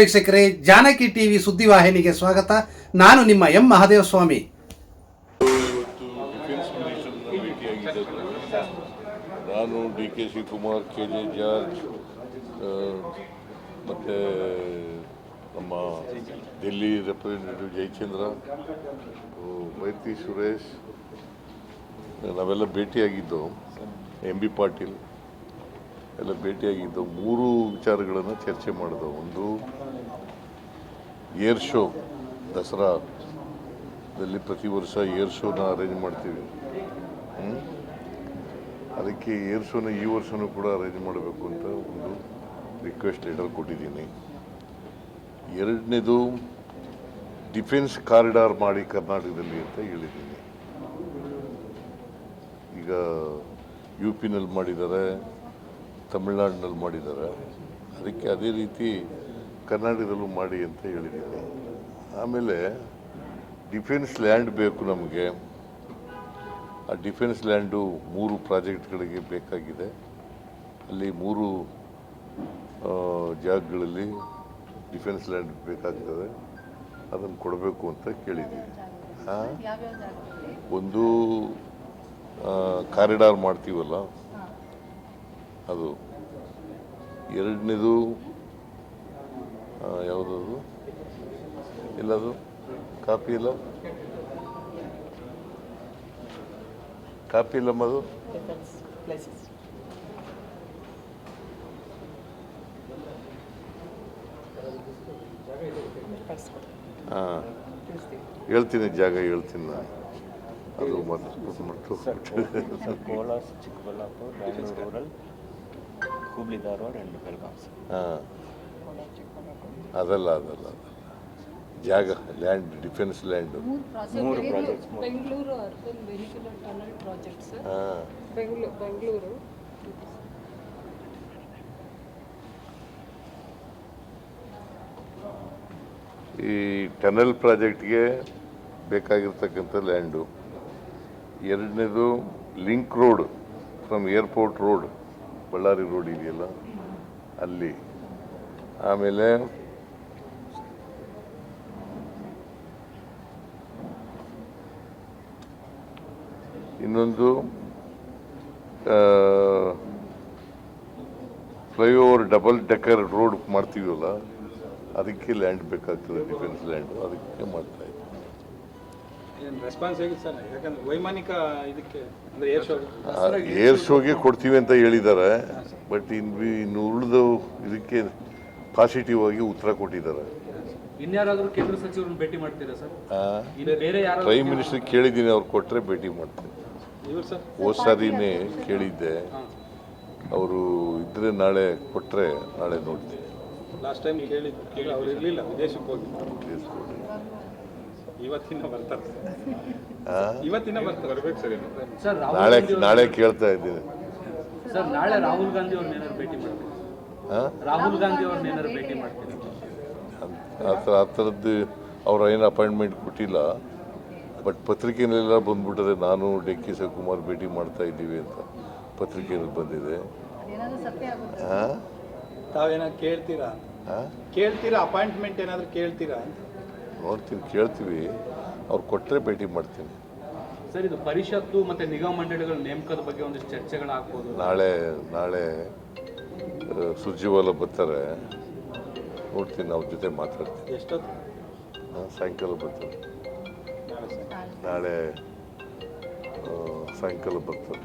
ವೀಕ್ಷಕರೇ, ಜಾನಕಿ ಟಿವಿ ಸುದ್ದಿವಾಹಿನಿಗೆ ಸ್ವಾಗತ. ನಾನು ನಿಮ್ಮ ಎಂ ಮಹಾದೇವ ಸ್ವಾಮಿ ನಾನು D K Shivakumar K J George ಮತ್ತು ನಮ್ಮ ಡೆಲ್ಲಿ ರೆಪ್ರೆಸೆಂಟೇಟಿವ್ ಜಯಚಂದ್ರ ಮೈತ್ರಿ ಸುರೇಶ್, ನಾವೆಲ್ಲ ಭೇಟಿಯಾಗಿದ್ದು ಎಂ ಬಿ ಪಾಟೀಲ್. ಎಲ್ಲ ಭೇಟಿಯಾಗಿದ್ದು ಮೂರು ವಿಚಾರಗಳನ್ನು ಚರ್ಚೆ ಮಾಡಿದವು. ಒಂದು, ಏರ್ ಶೋ, ದಸರಾ ದಲ್ಲಿ ಪ್ರತಿ ವರ್ಷ ಏರ್ ಶೋನ ಅರೇಂಜ್ ಮಾಡ್ತೀವಿ. ಅದಕ್ಕೆ ಏರ್ ಶೋನ ಈ ವರ್ಷನೂ ಕೂಡ ಅರೇಂಜ್ ಮಾಡಬೇಕು ಅಂತ ಒಂದು ರಿಕ್ವೆಸ್ಟ್ ಲೆಟರ್ ಕೊಟ್ಟಿದ್ದೀನಿ. ಎರಡನೇದು ಡಿಫೆನ್ಸ್ ಕಾರಿಡಾರ್ ಮಾಡಿ ಕರ್ನಾಟಕದಲ್ಲಿ ಅಂತ ಹೇಳಿದ್ದೀನಿ. ಈಗ ಯು ಪಿನಲ್ಲಿ ಮಾಡಿದ್ದಾರೆ. ತಮಿಳ್ನಾಡಿನಲ್ಲಿ ಮಾಡಿದ್ದಾರೆ. ಅದಕ್ಕೆ ಅದೇ ರೀತಿ ಕರ್ನಾಟಕದಲ್ಲೂ ಮಾಡಿ ಅಂತ ಹೇಳಿದ್ದೀನಿ ಆಮೇಲೆ ಡಿಫೆನ್ಸ್ ಲ್ಯಾಂಡ್ ಬೇಕು ನಮಗೆ. ಆ ಡಿಫೆನ್ಸ್ ಲ್ಯಾಂಡು ಮೂರು ಪ್ರಾಜೆಕ್ಟ್ಗಳಿಗೆ ಬೇಕಾಗಿದೆ. ಅಲ್ಲಿ ಮೂರು ಜಾಗಗಳಲ್ಲಿ ಡಿಫೆನ್ಸ್ ಲ್ಯಾಂಡ್ ಬೇಕಾಗ್ತದೆ. ಅದನ್ನು ಕೊಡಬೇಕು ಅಂತ ಕೇಳಿದ್ದೀವಿ? ಒಂದು ಕಾರಿಡಾರ್ ಮಾಡ್ತೀವಲ್ಲ? ಅದು. ಎರಡನೇದು ಯಾವುದದು? ಇಲ್ಲದು? ಕಾಪಿ ಇಲ್ಲ? ಕಾಪಿ ಇಲ್ಲಮ್ಮದು ಹೇಳ್ತೀನಿ ಜಾಗ ಹೇಳ್ತೀನಿ ನಾನು. ಅದು ಮತ್ತೆ ಚಿಕ್ಕಬಳ್ಳಾಪುರ ಹುಬ್ಳಿ ಧಾರವಾಡ ಆ್ಯಂಡ್ ಬೆಳಗಾಂ ಸರ್ ಹಾಂ. ಅದಲ್ಲ ಅದಲ್ಲ ಅದಲ್ಲ. ಜಾಗ ಲ್ಯಾಂಡ್ ಡಿಫೆನ್ಸ್ ಲ್ಯಾಂಡ್. ಮೂರು ಪ್ರಾಜೆಕ್ಟ್ಸ್ ಮೂರು. Bengaluru urban vehicular tunnel project sir ಹಾಂ. ಬೆಂಗಳೂರು ಬೆಂಗಳೂರು. ಈ ಟನಲ್ ಪ್ರಾಜೆಕ್ಟ್ಗೆ ಬೇಕಾಗಿರ್ತಕ್ಕಂಥ ಲ್ಯಾಂಡು. ಎರಡನೇದು link road from airport road. Ballari road ಇದೆಯಲ್ಲ, ಅಲ್ಲಿ. ಆಮೇಲೆ ಇನ್ನೊಂದು ಫ್ಲೈಓವರ್ ಡಬಲ್ ಡೆಕ್ಕರ್ ರೋಡ್ ಮಾಡ್ತೀವಲ್ಲ, ಅದಕ್ಕೆ ಲ್ಯಾಂಡ್ ಬೇಕಾಗ್ತದೆ ಡಿಫೆನ್ಸ್ ಲ್ಯಾಂಡ್ ಅದಕ್ಕೆ ಮಾಡ್ತಾ ಇದ್ದೀವಿ ಏನು ರೆಸ್ಪಾನ್ಸ್ ಹೇಗಿದೆ ಸರ್? ಯಾಕಂದ್ರೆ ವೈಮಾನಿಕ ಇದಕ್ಕೆ ಅಂದ್ರೆ ಏರ್ ಶೋ ಏರ್ ಶೋಗೆ ಕೊಡ್ತೀವಿ ಅಂತ ಹೇಳಿದ್ದಾರೆ. ಬಟ್ ಇನ್ನು ಇನ್ನು ಉಳಿದು ಇದಕ್ಕೆ ಪಾಸಿಟಿವ್ ಆಗಿ ಉತ್ತರ ಕೊಟ್ಟಿದ್ದಾರೆ. ಇನ್ಯಾರಾದ್ರೂ ಕೇಂದ್ರ ಸಚಿವರನ್ನ ಭೇಟಿ ಮಾಡ್ತೀರಾ ಸರ್? ಇನ್ನು ಬೇರೆ ಯಾರು ಪ್ರೈಮ್ ಮಿನಿಸ್ಟರ್ ಕೇಳಿದ್ದೀನಿ ಅವ್ರು ಕೊಟ್ಟರೆ ಭೇಟಿ ಮಾಡ್ತೀನಿ. ಇವ್ರು ಸರ್? ಹೋದ ಸಾರಿನೇ ಕೇಳಿದ್ದೆ. ಅವರು ಇದ್ರೆ ನಾಳೆ ಕೊಟ್ಟರೆ ನಾಳೆ ನೋಡ್ತೀನಿ. ಲಾಸ್ಟ್ ಟೈಮ್ ಕೇಳಿದ್ದು ಅವ್ರು ಇರಲಿಲ್ಲ ವಿದೇಶಕ್ಕೆ ಹೋಗಿ. ನಾಳೆ ನಾಳೆ ಕೇಳ್ತಾ ಇದ್ದೀನಿ ಸರ್ ನಾಳೆ ರಾಹುಲ್ ಗಾಂಧಿ ಅವ್ರನ್ನ ಭೇಟಿ ಮಾಡ್ತೀರಾ? ಆ? ರಾಹುಲ್ ಗಾಂಧಿ ಅವ್ರನ್ನ ಭೇಟಿ ಮಾಡ್ತೀರಾ? ಆ ಥರ ಆ ಥರದ್ದು ಅವ್ರು ಏನು ಅಪಾಯಿಂಟ್ಮೆಂಟ್ ಕೊಟ್ಟಿಲ್ಲ. ಬಟ್ ಪತ್ರಿಕೆಯಲ್ಲೆಲ್ಲ ಬಂದ್ಬಿಟ್ಟದೆ ನಾನು ಡಿ ಕೆ ಶಿವಕುಮಾರ್ ಭೇಟಿ ಮಾಡ್ತಾ ಇದ್ದೀವಿ ಅಂತ ಪತ್ರಿಕೆಯಲ್ಲಿ ಬಂದಿದೆ. ಆ? ತಾವೇನಾದ್ರು ಕೇಳ್ತೀರಾ? ಆ? ಕೇಳ್ತೀರಾ? ಅಪಾಯಿಂಟ್ಮೆಂಟ್ ಏನಾದ್ರು ಕೇಳ್ತೀರಾ ಅಂತ? ನೋಡ್ತೀನಿ ಕೇಳ್ತೀವಿ. ಅವ್ರು ಕೊಟ್ಟರೆ ಭೇಟಿ ಮಾಡ್ತೀನಿ. ಸರ್ ಇದು ಪರಿಷತ್ತು ಮತ್ತು ನಿಗಮ ಮಂಡಳಿಗಳ ನೇಮಕದ ಬಗ್ಗೆ ಒಂದಿಷ್ಟು ಚರ್ಚೆಗಳಾಗ್ಬೋದು ನಾಳೆ ನಾಳೆ ಸುಜೀವಲ್ಲ ಸುರ್ಜಿವಾಲ ಬರ್ತಾರೆ. ನೋಡ್ತೀನಿ ಅವ್ರ ಜೊತೆ ಮಾತಾಡ್ತೀನಿ. ಎಷ್ಟೊತ್ತು? ಆ, ಸಾಯಂಕಾಲ ಬರ್ತಾರೆ. ನಾಳೆ ಆ, ಸಾಯಂಕಾಲ ಬರ್ತಾರೆ.